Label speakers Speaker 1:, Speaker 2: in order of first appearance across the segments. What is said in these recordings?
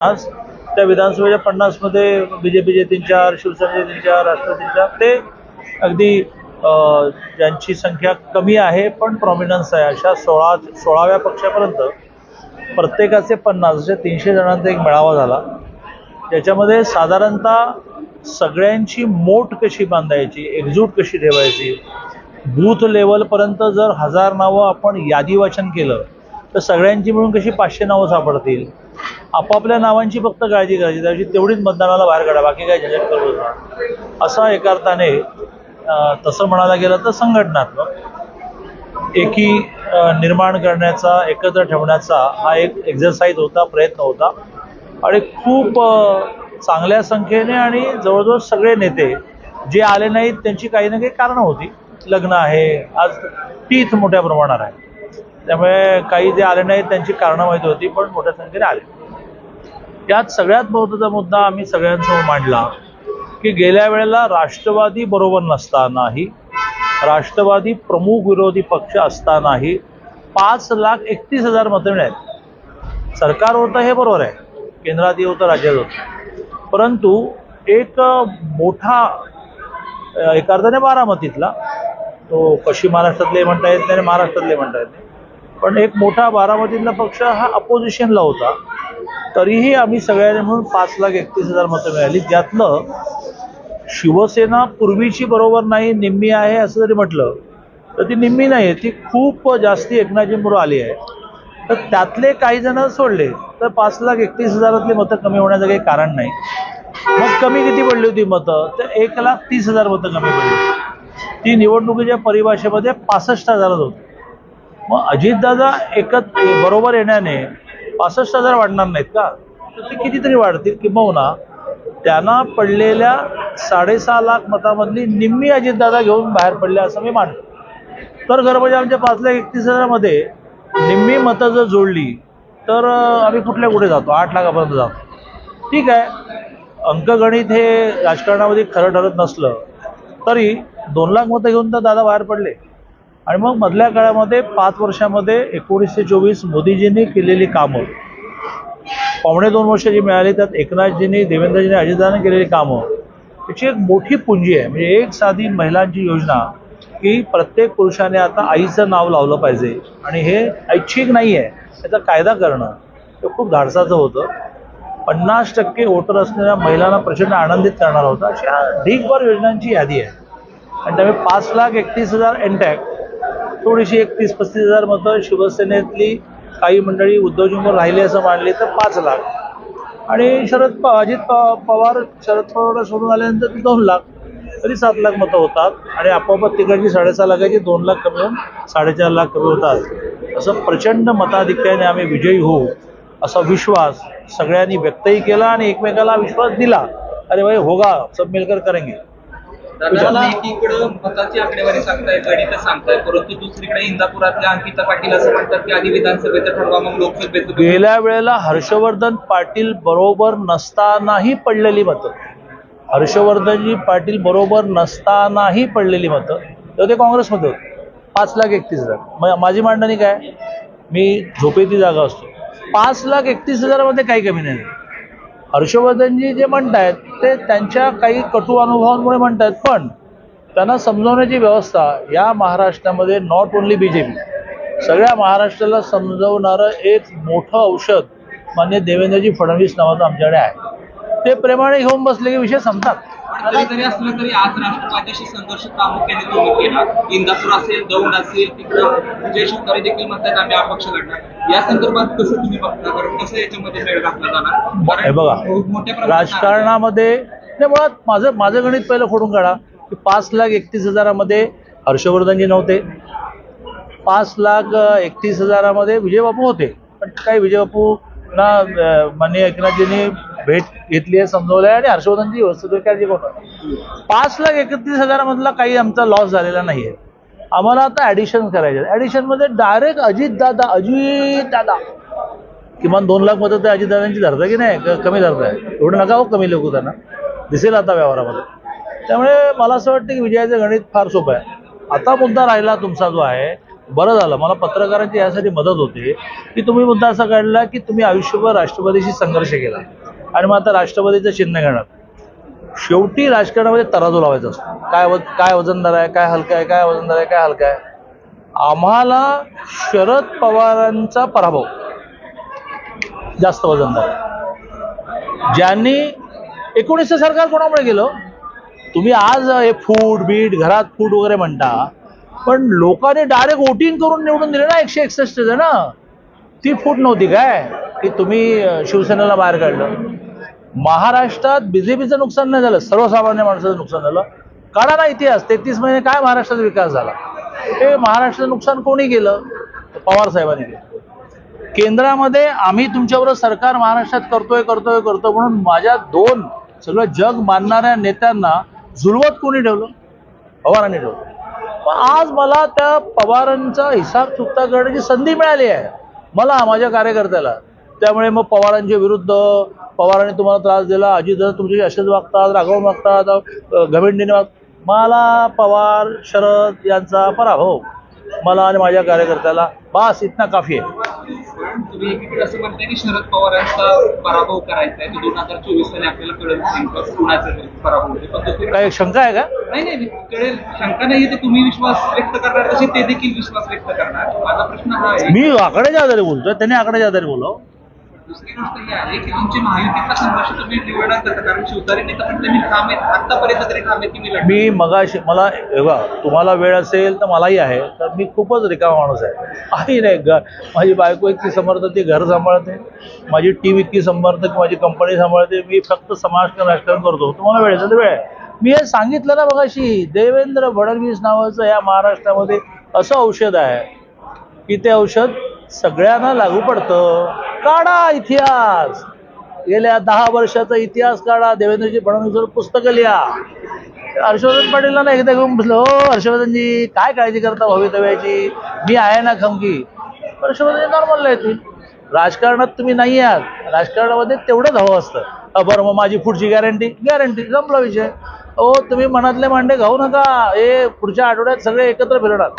Speaker 1: आज त्या विधानसभेच्या पन्नासमध्ये बी जे पीचे तीन चार शिवसेनेचे तीन चार राष्ट्रवादीचे तीन चार ते अगदी ज्यांची संख्या कमी आहे पण प्रॉमिनन्स आहे अशा सोळा सोळाव्या पक्षापर्यंत प्रत्येकाचे पन्नास असे तीनशे जणांचा एक मेळावा झाला. ज्याच्यामध्ये साधारणतः सगळ्यांची मोठ कशी बांधायची एकजूट कशी ठेवायची बूथ लेवलपर्यंत जर हजार नावं आपण यादी वाचन केलं तर सगळ्यांची मिळून कशी पाचशे नावं सापडतील? आपापल्या नावांची फक्त काळजी करायची त्याची तेवढीच मतदानाला बाहेर काढा बाकी काय झंझट करू नका. असा एका अर्थाने तसं म्हणायला गेलं तर संघटनात्मक एकी निर्माण करण्याचा एकत्र ठेवण्याचा हा एक एक्झरसाईज होता प्रयत्न होता. आणि खूप चांगल्या संख्येने आणि जवळजवळ सगळे नेते जे आले नाहीत त्यांची काही ना काही कारणं होती. लग्न आहे आज तीच मोठ्या प्रमाणात आहे. त्यामुळे काही जे आले नाहीत त्यांची कारणं माहिती होती पण मोठ्या संख्येने आले. त्यात सगळ्यात महत्त्वाचा मुद्दा आम्ही सगळ्यांसमोर मांडला की गेल्या वेळेला राष्ट्रवादी बरोबर नसतानाही राष्ट्रवादी प्रमुख विरोधी पक्ष असतानाही पाच लाख एकतीस हजार मतं मिळाली. सरकार होतं हे बरोबर आहे केंद्रात होतं राज्यात होतं. परंतु एक मोठा एका अर्थाने बारामतीतला तो पश्चिम महाराष्ट्रातले म्हणता येत नाही आणि महाराष्ट्रातले म्हणता येत नाही. पण एक मोठा बारामतीतला पक्ष हा अपोजिशनला होता. तरीही आम्ही सगळ्यांनी म्हणून पाच लाख एकतीस हजार मतं मिळाली. त्यातलं शिवसेना पूर्वीची बरोबर नाही निम्मी आहे असं जरी म्हटलं तर ती निम्मी नाही आहे. ती खूप जास्ती एकनाथजींबरोबर आली आहे. तर त्यातले काही जण सोडले तर पाच लाख एकतीस हजारातली मतं कमी होण्याचं काही कारण नाही. मग कमी किती पडली होती मतं? तर एक लाख तीस हजार मतं कमी पडली. ती निवडणुकीच्या परिभाषेमध्ये पासष्ट हजारच होती. मग अजितदादा एकत बरोबर येण्याने पासष्ट हजार वाढणार नाहीत का? तर ते कितीतरी वाढतील किंबहुना त्यांना पडलेल्या साडेसहा लाख मतामधली निम्मी अजितदादा घेऊन बाहेर पडले असं मी मानतो. तर खरं म्हणजे आमच्या पाच लाख एकतीस हजारामध्ये निम्मी मतं जर जोडली तर आम्ही कुठल्या कुठे जातो? आठ लाखापर्यंत जातो. ठीक आहे. अंकगणित हे राजकारणामध्ये खरं ठरत नसलं तरी दोन लाख मतं घेऊन तर दादा बाहेर पडले. आणि मग मधल्या काळामध्ये पाच वर्षामध्ये एकोणीसशे चोवीस मोदीजींनी केलेली कामं. पावणे दोन वर्ष जी मिळाली त्यात एकनाथजींनी देवेंद्रजींनी अजितदादांनी केलेली कामं. त्याची एक मोठी पुंजी आहे. म्हणजे एक साधी महिलांची योजना की प्रत्येक पुरुषाने आता आईचं नाव लावलं पाहिजे. आणि हे ऐच्छिक नाही आहे त्याचा कायदा करणं हे खूप धाडसाचं होतं. पन्नास टक्के वोटर असणाऱ्या महिलांना प्रचंड आनंदित करणार होता. अशा ढीकभर योजनांची यादी आहे. आणि त्यामुळे पाच लाख एकतीस हजार एनटॅक थोडीशी एक तीस पस्तीस हजार मतं शिवसेनेतली काही मंडळी उद्धवजींवर राहिली असं मानली तर पाच लाख. आणि शरद प अजित प- पवार शरद पवारला सोडून आल्यानंतर ती दोन लाख. तरी सात लाख मतं होतात. आणि आपोआप तिकडची साडेसहा लाखाची दोन लाख कमी होऊन साडेचार लाख कमी होतात. असं प्रचंड मताधिक्याने आम्ही विजयी होऊ असा विश्वास सगळ्यांनी व्यक्तही केला आणि एकमेकाला विश्वास दिला. अरे भाई होगा सब मिलकर करेंगे.
Speaker 2: एकीकडे मताची आकडेवारी सांगताय गणित सांगताय परंतु दुसरीकडे इंदापुरातल्या अंकिता पाटील असं म्हणतात की आधी विधानसभेचं ठरवा मग लोकसभेचं.
Speaker 1: गेल्या वेळेला हर्षवर्धन पाटील बरोबर नसतानाही पडलेली मतं. हर्षवर्धनजी पाटील बरोबर नसतानाही पडलेली मतं. तर ते काँग्रेसमध्ये होते. पाच लाख एकतीस हजार. माझी मांडणी काय? मी झोपेती जागा असतो. पाच लाख एकतीस हजारामध्ये काही कमी नाही. हर्षवर्धनजी जे म्हणतायत ते त्यांच्या काही कटू अनुभवांमुळे म्हणतायत पण त्यांना समजवण्याची व्यवस्था या महाराष्ट्रामध्ये not only B J P सगळ्या महाराष्ट्राला समजवणारं एक मोठं औषध मान्य देवेंद्रजी फडणवीस नावाचं आमच्याकडे आहे. ते प्रेमाने घेऊन बसले की विषय संपतात.
Speaker 2: पण जरी असलं तरी आज राष्ट्रवादीशी संघर्ष प्रामुख्याने तुम्ही केला. इंदापूर असेल दौंड असेल तिकडं विजय शिवतारे देखील म्हणतात आम्ही अपक्ष लढणार. या संदर्भात कसं तुम्ही बघता? कारण कसं याच्यामध्ये वेळ घातला जाणार?
Speaker 1: बघा
Speaker 2: मोठ्या
Speaker 1: राजकारणामध्ये नाही मुळात माझं माझं गणित पहिलं फोडून काढा की पाच लाख एकतीस हजारामध्ये हर्षवर्धनजी नव्हते. पाच लाख एकतीस हजारामध्ये विजयबापू होते. पण काही विजयबापूंना अं, माननीय एकनाथजींनी भेट घेतली आहे समजवलं आहे आणि हर्षवर्धनची व्यवस्थित काळजी करतो पाच लाख एकतीस हजारामधला काही आमचा लॉस झालेला नाही आहे आम्हाला आता ॲडिशन करायचे ॲडिशनमध्ये डायरेक्ट अजित दादा अजित दादा. किमान दोन लाख मतं तर अजितदादांची धरता की नाही? कमी कमी धरताय एवढं नका हो कमी लोक त्यांना. दिसेल आता व्यवहारामध्ये. त्यामुळे मला असं वाटतं की विजयाचं गणित फार सोपं आहे. आता मुद्दा राहिला तुमचा जो आहे बरं झालं. मला पत्रकारांची यासाठी मदत होते की तुम्ही मुद्दा असा काढला की तुम्ही आयुष्यभर राष्ट्रवादीशी संघर्ष केला. आणि मग आता राष्ट्रवादीचं चिन्ह घेणार. शेवटी राजकारणामध्ये तराजू लावायचा असतो. काय वज काय वजनदार आहे काय हलका आहे काय वजनदार आहे काय हलका आहे. आम्हाला शरद पवारांचा पराभव. जास्त वजनदार ज्यांनी एकोणीसचं सरकार कोणामुळे गेलं तुम्ही आज हे फूड बीट घरात फूड वगैरे म्हणता पण लोकांनी डायरेक्ट वोटिंग करून निवडून दिले ना एकशे एकसष्ट जण. ती फूट नव्हती काय? की तुम्ही शिवसेनेला बाहेर काढलं. महाराष्ट्रात बीजेपीचं नुकसान नाही झालं सर्वसामान्य माणसाचं नुकसान झालं. काढा ना इतिहास तेहतीस महिने काय महाराष्ट्राचा विकास झाला? हे महाराष्ट्राचं नुकसान कोणी केलं? पवार साहेबांनी केलं. केंद्रामध्ये आम्ही तुमच्याबरोबर सरकार महाराष्ट्रात करतोय करतोय करतो म्हणून माझ्या दोन सगळं जग मानणाऱ्या नेत्यांना जुलवत कोणी ठेवलं? पवारांनी ठेवलं. पण आज मला त्या पवारांचा हिसाब चुकता करण्याची संधी मिळाली आहे. मला माझ्या कार्यकर्त्याला. त्यामुळे मग पवारांच्या विरुद्ध पवारांनी तुम्हाला त्रास दिला अजितदादा तुमच्याशी असेच वागतात राघव वागतात अ, घमेंडीने वाग मला पवार शरद यांचा पराभव मला आणि माझ्या कार्यकर्त्याला बास इतना काफी आहे.
Speaker 2: पण तुम्ही एकीकडे असं म्हणताय की शरद पवारांचा पराभव करायचा आहे तो दोन हजार चोवीस साली आपल्याला कळेल नेमकं कुणाचा पराभव होते पण दुसरी
Speaker 1: काय शंका आहे का?
Speaker 2: नाही नाही कळेल. शंका नाही तर तुम्ही विश्वास व्यक्त करणार तसे ते देखील विश्वास व्यक्त करणार. माझा प्रश्न हा आहे
Speaker 1: मी आकड्याच्या आधारे बोलतोय त्यांनी आकड्याच्या आधारे बोलाव.
Speaker 2: दुसरी गोष्ट ही आहे की तुमची महायुतीचा संघर्ष तुम्ही निवडणार करता? कारण शिवतारी नेता म्हटलं मी ठाम आहेत? आतापर्यंत तरी ठाम आहेत की मी लढणार.
Speaker 1: मी मगाशी मला हे बघा तुम्हाला वेळ असेल तर मलाही आहे तर मी खूपच रिकामा माणूस आहे. आहे नाही ग माझी बायको इतकी समर्थ ती घर सांभाळते माझी टीम इतकी समर्थ की माझी कंपनी सांभाळते मी फक्त समाजकारण राजकारण करतो. तुम्हाला वेळ असेल तर वेळ आहे. मी हे सांगितलं ना मगाशी देवेंद्र फडणवीस नावाचं या महाराष्ट्रामध्ये असं औषध आहे की ते औषध सगळ्यांना लागू पडतं. काढा इतिहास. गेल्या दहा वर्षाचा इतिहास काढा. देवेंद्रजी फडणवीसवर पुस्तकं लिहा. हर्षवर्धन पाटीलला ना एकदा घेऊन बसलो. हो हर्षवर्धनजी काय काळजी करता भवितव्याची? मी आहे ना खमकी. हर्षवर्धनजी नॉर्मलला येतील राजकारणात तुम्ही नाही आहात. राजकारणामध्ये तेवढंच हवं असतं. बरं मग माझी पुढची गॅरंटी गॅरंटी संपला विषय. हो तुम्ही मनातले मांडे घाऊ नका. हे पुढच्या आठवड्यात सगळे एकत्र फिरणार.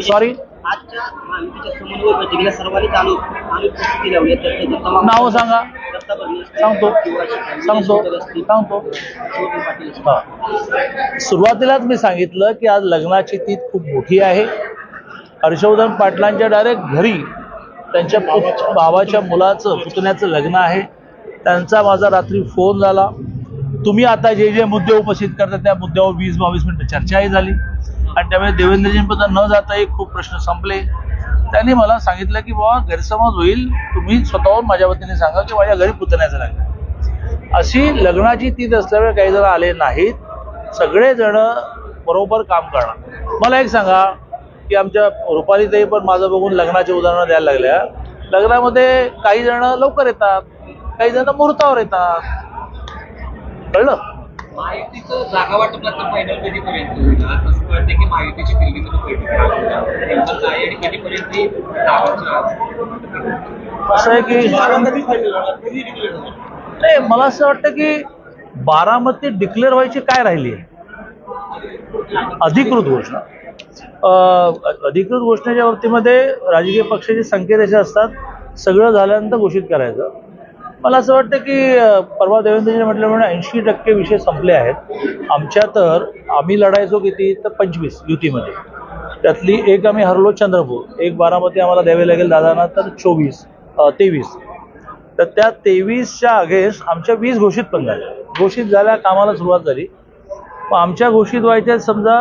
Speaker 1: सॉरी नावं सांगा. सांगतो. सांगतो. सांगतो. सुरुवातीलाच मी सांगितलं की आज लग्नाची तीत खूप मोठी आहे. हर्षवर्धन पाटलांच्या डायरेक्ट घरी त्यांच्या भावाच्या मुलाचं पुतण्याचं लग्न आहे. त्यांचा माझा रात्री फोन झाला. तुम्ही आता जे जे मुद्दे उपस्थित करता त्या मुद्द्यावर वीस बावीस मिनिटं चर्चाही झाली. आणि त्यामुळे देवेंद्रजींबद्दल न जाता एक खूप प्रश्न संपले. त्यांनी मला सांगितलं की बाबा गैरसमज होईल. तुम्ही स्वतःहून माझ्या वतीने सांगा की माझ्या घरी पुतण्याचं लग्न अशी लग्नाची तीत असल्यामुळे काही जण आले नाहीत. सगळेजण बरोबर काम करणार. मला एक सांगा की आमच्या रुपालीताई पण माझं बघून लग्नाची उदाहरणं द्यायला लागल्या. लग्नामध्ये काही जण लवकर येतात काही जण मुहूर्तावर येतात. कळलं?
Speaker 2: महायुतीचं जागा वाटपाचं फायनल कधीपर्यंत होईल? आज असं कळते की महायुतीची कधीपर्यंत
Speaker 1: असं आहे की नाही मला असं वाटतं की बारामती डिक्लेअर व्हायची काय राहिली आहे? अधिकृत घोषणा. अं, अधिकृत घोषणेच्या बाबतीमध्ये राजकीय पक्षाचे संकेत असे असतात सगळं झाल्यानंतर घोषित करायचं. मला असं वाटतं की परवा देवेंद्रजीने म्हटल्यामुळे ऐंशी टक्के विषय संपले आहेत. आमच्या तर आम्ही लढायचो किती? तर पंचवीस युतीमध्ये. त्यातली एक आम्ही हरलो चंद्रपूर. एक बारामती आम्हाला द्यावी लागेल दादांना तर चोवीस तेवीस. तर त्या तेवीसच्या अगेन्स्ट आमच्या वीस घोषित पण झाल्या. घोषित झाल्या कामाला सुरुवात झाली. मग आमच्या घोषित व्हायच्या समजा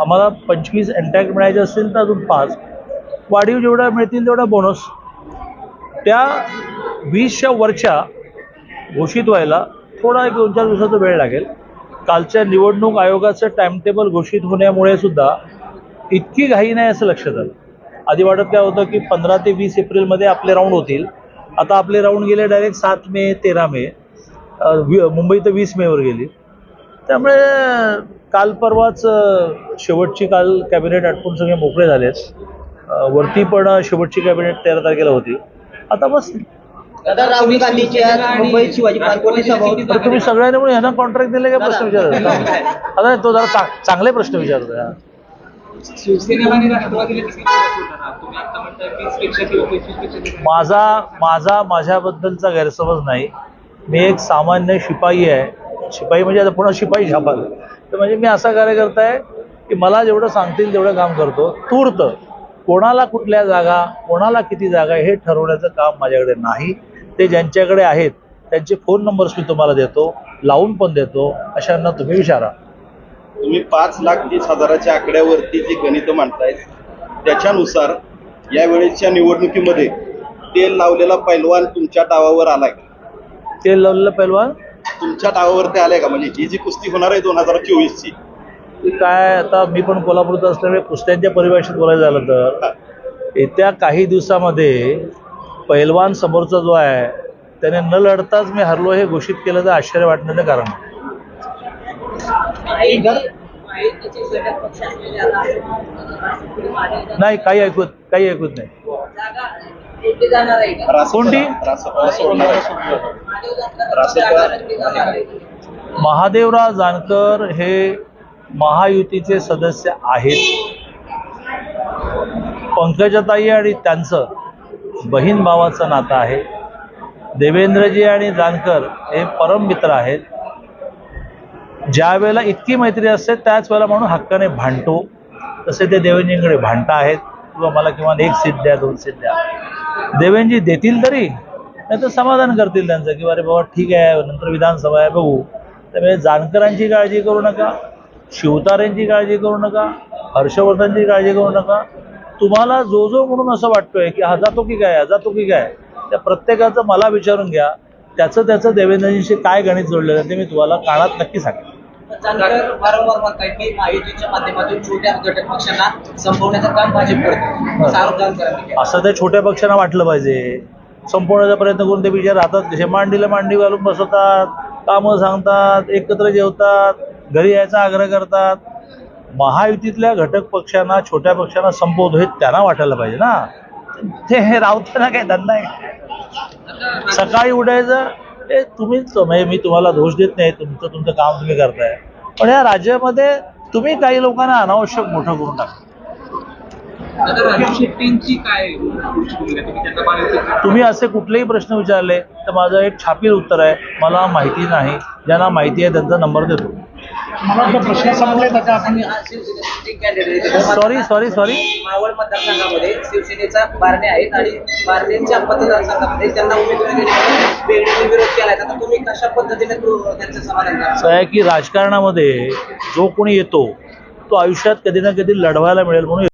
Speaker 1: आम्हाला पंचवीस एन्टॅक्ट मिळायचे असतील तर अजून पाच. वाढीव जेवढ्या मिळतील तेवढा बोनस त्या वीसच्या वरच्या घोषित व्हायला थोडा एक दोन चार दिवसाचा वेळ लागेल. कालच्या निवडणूक आयोगाचं टाइमटेबल घोषित होण्यामुळे सुद्धा इतकी घाई नाही असं लक्षात आलं. आधी वाटत काय होतं की पंधरा ते वीस एप्रिलमध्ये आपले राऊंड होतील. आता आपले राऊंड गेले डायरेक्ट सात मे तेरा मे. मुंबई तर वीस मेवर गेली. त्यामुळे काल परवाच शेवटची काल कॅबिनेट आटपून सगळे मोकळे झालेच वरती पण शेवटची कॅबिनेट तेरा तारखेला होती. आता बस.
Speaker 3: दादा राहुल गांधीची आज मुंबईत शिवाजी पार्कवरती सभा होती.
Speaker 1: तर तुम्ही सगळ्यांनी म्हणून यांना कॉन्ट्रॅक्ट दिले का प्रश्न विचारत आता तो जरा चा- चांगले प्रश्न विचारतोय हा.
Speaker 2: शिवसेनेला आणि राष्ट्रवादीला किती फरक होणार आहात? तुम्ही आता म्हणताय वीसपेक्षा किंवा पंचवीसपेक्षा जास्त.
Speaker 1: माझा माझा माझ्याबद्दलचा गैरसमज नाही. मी एक सामान्य शिपाई आहे. शिपाई म्हणजे आता पुन्हा शिपाई छापाल. तर म्हणजे मी असा कार्यकर्ता आहे की मला जेवढं सांगतील तेवढं काम करतो. तूर्त. कोणाला कुठल्या जागा कोणाला किती जागा हे ठरवण्याचं काम माझ्याकडे नाही. ते ज्यांच्याकडे आहेत त्यांचे फोन नंबर्स मी तुम्हाला देतो लावून पण देतो अशांना तुम्ही विचारा.
Speaker 4: तुम्ही पाच लाख तीस हजाराच्या आकड्यावरती जी गणितं मांडतायत त्याच्यानुसार या वेळेच्या निवडणुकीमध्ये तेल लावलेला पैलवान तुमच्या डावावर आलाय. का?
Speaker 1: ते लावलेलं पहिलवान
Speaker 4: तुमच्या डावावरती आलाय का? म्हणजे ही जी कुस्ती होणार आहे दोन हजार चोवीस ची
Speaker 1: की काय आता मी पण कोल्हापूरचा असल्यामुळे कुस्त्यांच्या परिभाषेत बोलायचं झालं तर येत्या काही दिवसामध्ये पैलवान समोरचा जो आहे त्याने न लढताच मी हरलो हे घोषित केलं तर आश्चर्य वाटण्याचं कारण नाही. काही ऐकूत काही ऐकूत नाही
Speaker 3: जागा कुठे जाणार आहे का
Speaker 4: रास-
Speaker 1: कोणती? महादेवराव जानकर हे महायुतीचे सदस्य आहेत. पंकजाताई आणि त्यांचं बहीण भावाचं नातं आहे. देवेंद्रजी आणि जानकर हे परम मित्र आहेत. ज्या वेळेला इतकी मैत्री असते त्याच वेळेला म्हणून हक्काने भांडतो. तसे ते देवेंद्रजींकडे भांडता आहेत. किंवा मला किमान एक सीट द्या दोन सीट द्या. देवेंद्रजी देतील तरी नाही तर समाधान करतील त्यांचं की अरे बाबा ठीक आहे नंतर विधानसभा आहे बघू. त्यामुळे जानकरांची काळजी करू नका. शिवतारेंची काळजी करू नका हर्षवर्धनची काळजी करू नका. तुम्हाला जो जो म्हणून असं वाटतोय की हा जातो की काय हा जातो की काय? त्या प्रत्येकाचं मला विचारून घ्या त्याचं त्याचं देवेंद्रजींशी काय गणित जोडलेलं आहे ते मी तुम्हाला काळात नक्की सांगेन.
Speaker 3: जानकर वारंवार म्हणताय की महायुतीच्या माध्यमातून छोट्या घटक पक्षांना संपवण्याचं काम भाजप करतो. असा
Speaker 1: त्या छोट्या पक्षांना वाटलं पाहिजे. संपवण्याचा प्रयत्न करून ते बिचारे राहतात कसे मांडीला मांडी घालून बसवतात कामं सांगतात एकत्र जेवतात. घरी यायचा आग्रह करतात. महायुतीतल्या घटक पक्षांना छोट्या पक्षांना संपवतो हे त्यांना वाटायला पाहिजे ना. ते हे रावताना काय धंदा आहे. सकाळी उठायचं हे तुम्हीच म्हणजे मी तुम्हाला दोष देत नाही तुमचं तुमचं काम तुम्ही करताय. पण या राज्यामध्ये तुम्ही काही लोकांना अनावश्यक मोठं करून टाका.
Speaker 2: आता राजू शेट्टींची काय पुढची भूमिका तुम्ही त्यांना महायुतीत
Speaker 1: तुम्ही असे कुठलेही प्रश्न विचारले तर माझं एक छापील उत्तर आहे मला माहिती नाही. ज्यांना माहिती आहे त्यांचा नंबर देतो.
Speaker 5: मला वाटतं प्रश्न संपले आता आपण
Speaker 1: सॉरी सॉरी सॉरी
Speaker 3: मावळ मतदारसंघामध्ये शिवसेनेचा बारणे आहेत आणि बारणेच्या मतदारसंघामध्ये त्यांना उमेदवारी देण्याचा वेगळीने विरोध केलाय आता तुम्ही कशा पद्धतीने तो त्यांचं समाधान
Speaker 1: आहे की राजकारणामध्ये जो कोणी येतो तो आयुष्यात कधी ना कधी लढवायला मिळेल म्हणून